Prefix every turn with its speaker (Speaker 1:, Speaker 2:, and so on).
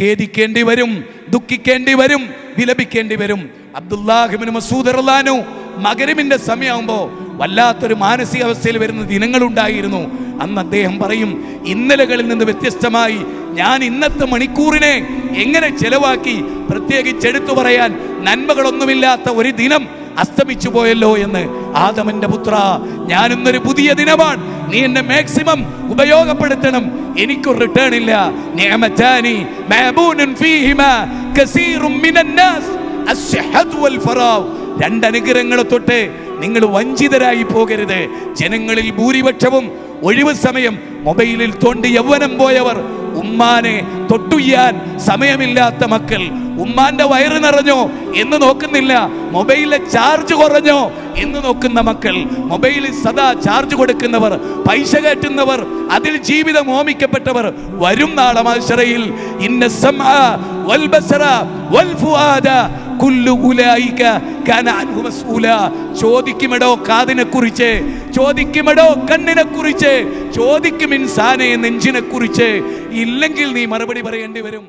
Speaker 1: ഖേദിക്കേണ്ടി വരും ദുഃഖിക്കേണ്ടി വരും വിലപിക്കേണ്ടി വരും. അബ്ദുല്ലാഹിബിന് മസൂദ് റളാനു മകരമിന്റെ സമയമാകുമ്പോൾ വല്ലാത്തൊരു മാനസികാവസ്ഥയിൽ വരുന്ന ദിനങ്ങളുണ്ടായിരുന്നു. അന്ന് അദ്ദേഹം പറയും ഇന്നലകളിൽ നിന്ന് വ്യത്യസ്തമായി ഞാൻ ഇന്നത്തെ മണിക്കൂറിനെ എങ്ങനെ ചെലവാക്കി പ്രത്യേകിച്ച് എടുത്തു പറയാൻ നന്മകളൊന്നുമില്ലാത്ത ഒരു ദിനം അസ്തമിച്ചു പോയല്ലോ എന്ന്. ആദമന്റെ പുത്ര ഞാനിന്നൊരു പുതിയ ദിനമാണ്. നീ എന്നെ മാക്സിമം ഉപയോഗപ്പെടുത്തണം. എനിക്കൊരു റിട്ടേൺ ഇല്ല. നിഅമതാനി മഅബൂനുൻ ഫീഹിമാ കസീറും മിനൻ നാസ് വൽ ഫറാവ്. രണ്ട് അനുഗ്രഹങ്ങളെ തൊട്ട് നിങ്ങൾ വഞ്ചിതരായി പോകരുത്. ജനങ്ങളിൽ ഭൂരിപക്ഷവും ഒഴിവ് സമയം മൊബൈലിൽ തോണ്ടി യൗവനം പോയവർ. ഉമ്മാനെ തൊട്ടുയ്യാൻ സമയമില്ലാത്ത മക്കൾ. ഉമ്മാന്റെ വയറ് നിറഞ്ഞോ എന്ന് നോക്കുന്നില്ല. മൊബൈലിലെ ചാർജ് കുറഞ്ഞോ എന്ന് നോക്കുന്ന മക്കൾ. മൊബൈലിൽ സദാ ചാർജ് കൊടുക്കുന്നവർ പൈസ കയറ്റുന്നവർ അതിൽ ജീവിതം ഓമിക്കപ്പെട്ടവർ വരും നാളെ ഇന്ന കുല്ലു ഉലായിക കാന അൻഹു മസ്ഊല. ചോദിക്കുമെടോ കാതിനെ കുറിച്ച് ചോദിക്കുമെടോ കണ്ണിനെ കുറിച്ച് ചോദിക്കും ഇൻസാനെ നെഞ്ചിനെ കുറിച്ച് ഇല്ലെങ്കിൽ നീ മറുപടി പറയേണ്ടി വരും.